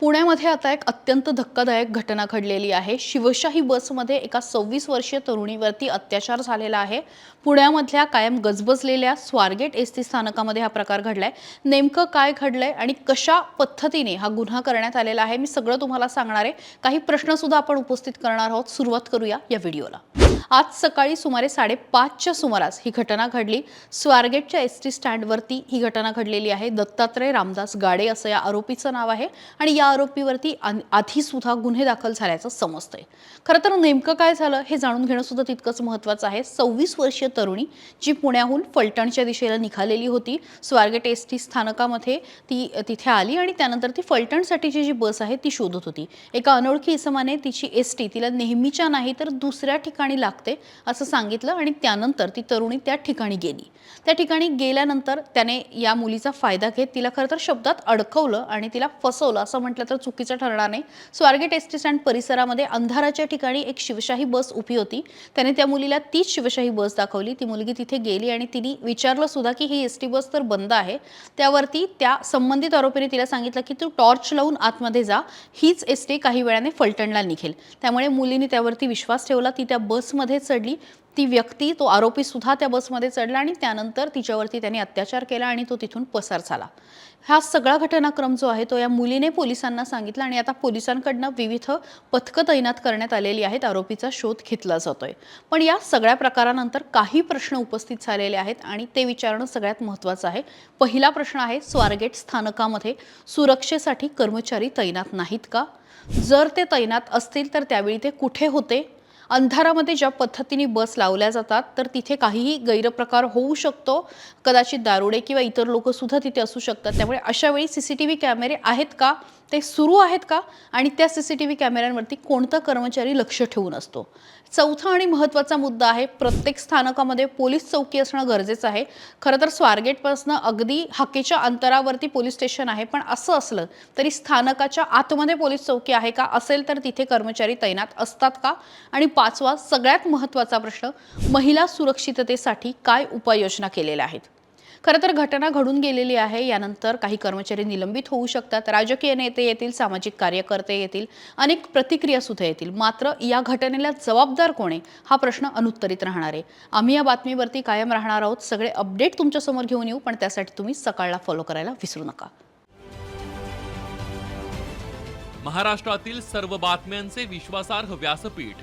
पुण्यामध्ये आता एक अत्यंत धक्कादायक घटना घडलेली आहे. शिवशाही बसमध्ये एका सव्वीस वर्षीय तरुणीवरती अत्याचार झालेला आहे. पुण्यामधल्या कायम गजबजलेल्या स्वारगेट एस टी स्थानकामध्ये हा प्रकार घडलाय. नेमकं काय घडलंय आणि कशा पद्धतीने हा गुन्हा करण्यात आलेला आहे मी सगळं तुम्हाला सांगणार आहे. काही प्रश्नसुद्धा आपण उपस्थित करणार आहोत. सुरुवात करूया या व्हिडिओला. आज सकाळी सुमारे साडेपाचच्या सुमारास ही घटना घडली. स्वारगेटच्या एस टी स्टँडवरती ही घटना घडलेली आहे. दत्तात्रय रामदास गाडे असं या आरोपीचं नाव आहे आणि या आरोपीवरती आधीसुद्धा आधी सुद्धा गुन्हे दाखल झाल्याचं समजतंय. खरं तर नेमकं काय झालं हे जाणून घेणं सुद्धा तितकंच महत्त्वाचं आहे. सव्वीस वर्षीय तरुणी जी पुण्याहून फलटणच्या दिशेला निघालेली होती स्वारगेट एस टी स्थानकामध्ये ती तिथे आली आणि त्यानंतर ती फलटणसाठीची जी बस आहे ती शोधत होती. एका अनोळखी इसमाने तिची एस टी तिला नेहमीच्या नाही तर दुसऱ्या ठिकाणी लागते असं सांगितलं आणि त्यानंतर ती तरुणी त्या ठिकाणी गेली. त्या ठिकाणी गेल्यानंतर त्याने या मुलीचा फायदा घेत तिला खरं तर शब्दात अडकवलं आणि तिला फसवलं. असं म्हटलं तर चुकीचं ठरणार नाही. स्वारगेट एस टी स्टँड परिसरामध्ये अंधाराच्या ठिकाणी एक शिवशाही बस उभी होती. त्याने त्या मुलीला तीच शिवशाही बस दाखवली. ती मुलगी तिथे गेली आणि तिने विचारलं सुद्धा की ही एस टी बस तर बंद आहे. त्यावरती त्या संबंधित आरोपीने तिला सांगितलं की तू टॉर्च लावून आतमध्ये जा. हीच एस टी काही वेळाने फलटणला निघेल. त्यामुळे मुलीने त्यावरती विश्वास ठेवला. ती त्या बस बसमध्ये चढली. ती व्यक्ती तो आरोपी सुद्धा त्या बसमध्ये चढला आणि त्यानंतर तिच्यावरती त्याने अत्याचार केला आणि तो तिथून पसार झाला. हा सगळा घटनाक्रम जो आहे तो या मुलीने पोलिसांना सांगितला आणि आता पोलिसांकडनं विविध पथकं तैनात करण्यात आलेली आहेत. आरोपीचा शोध घेतला जातोय. पण या सगळ्या प्रकारानंतर काही प्रश्न उपस्थित झालेले आहेत आणि ते विचारणं सगळ्यात महत्त्वाचं आहे. पहिला प्रश्न आहे स्वारगेट स्थानकामध्ये सुरक्षेसाठी कर्मचारी तैनात नाहीत का? जर ते तैनात असतील तर त्यावेळी ते कुठे होते? अंधारामध्ये ज्या पद्धतीने बस लावल्या जातात तर तिथे काहीही गैरप्रकार होऊ शकतो. कदाचित दारुडे किंवा इतर लोकसुद्धा तिथे असू शकतात. त्यामुळे अशा वेळी सी सी टी व्ही कॅमेरे आहेत का? ते सुरू आहेत का? आणि त्या सी सी टी व्ही कॅमेऱ्यांवरती कोणता कर्मचारी लक्ष ठेवून असतो? चौथा आणि महत्त्वाचा मुद्दा आहे प्रत्येक स्थानकामध्ये पोलीस चौकी असणं गरजेचं आहे. खरं तर स्वारगेटपासून अगदी हाकेच्या अंतरावरती पोलीस स्टेशन आहे पण असं असलं तरी स्थानकाच्या आतमध्ये पोलीस चौकी आहे का? असेल तर तिथे कर्मचारी तैनात असतात का? आणि पाचवा सगळ्यात महत्त्वाचा प्रश्न महिला सुरक्षिततेसाठी काय उपाययोजना केलेल्या आहेत? खरं तर घटना घडून गेलेली आहे. यानंतर काही कर्मचारी निलंबित होऊ शकतात. राजकीय नेते येतील सामाजिक कार्यकर्ते येतील अनेक प्रतिक्रिया सुद्धा येतील. मात्र या घटनेला जबाबदार कोण? आहे हा प्रश्न अनुत्तरित राहणार आहे. आम्ही या बातमीवरती कायम राहणार आहोत. सगळे अपडेट तुमच्यासमोर घेऊन येऊ पण त्यासाठी तुम्ही सकाळला फॉलो करायला विसरू नका. महाराष्ट्रातील सर्व बातम्यांचे विश्वासार्ह व्यासपीठ.